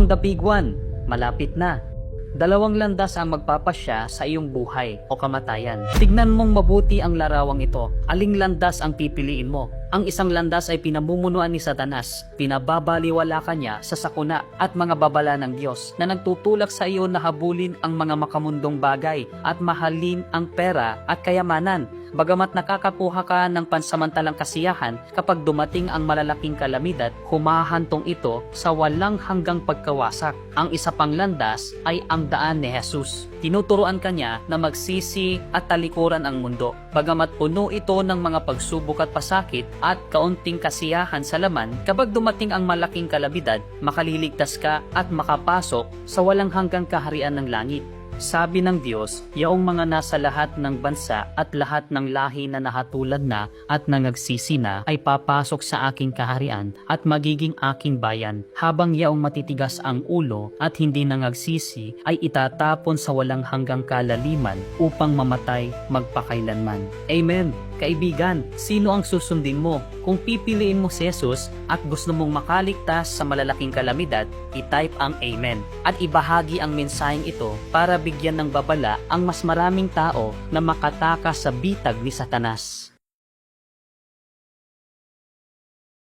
Ang the big one, malapit na. Dalawang landas ang magpapasya sa iyong buhay o kamatayan. Tignan mong mabuti ang larawang ito. Aling landas ang pipiliin mo? Ang isang landas ay pinamumunuan ni Satanas. Pinababaliwala ka niya sa sakuna at mga babala ng Diyos na nagtutulak sa iyo na habulin ang mga makamundong bagay at mahalin ang pera at kayamanan. Bagamat nakakakuha ka ng pansamantalang kasiyahan kapag dumating ang malalaking kalamidad, humahantong ito sa walang hanggang pagkawasak. Ang isa pang landas ay ang daan ni Jesus. Tinuturuan ka niya na magsisi at talikuran ang mundo. Bagamat puno ito ng mga pagsubok at pasakit at kaunting kasiyahan sa laman, kapag dumating ang malaking kalamidad, makaliligtas ka at makapasok sa walang hanggang kaharian ng langit. Sabi ng Diyos, yaong mga nasa lahat ng bansa at lahat ng lahi na nahatulad na at nangagsisi na ay papasok sa aking kaharian at magiging aking bayan. Habang yaong matitigas ang ulo at hindi nangagsisi ay itatapon sa walang hanggang kalaliman upang mamatay magpakailanman. Amen. Kaibigan, sino ang susundin mo? Kung pipiliin mo si Jesus at gusto mong makaligtas sa malalaking kalamidad, i-type ang Amen at ibahagi ang mensaheng ito para bigyan ng babala ang mas maraming tao na makatakas sa bitag ni Satanas.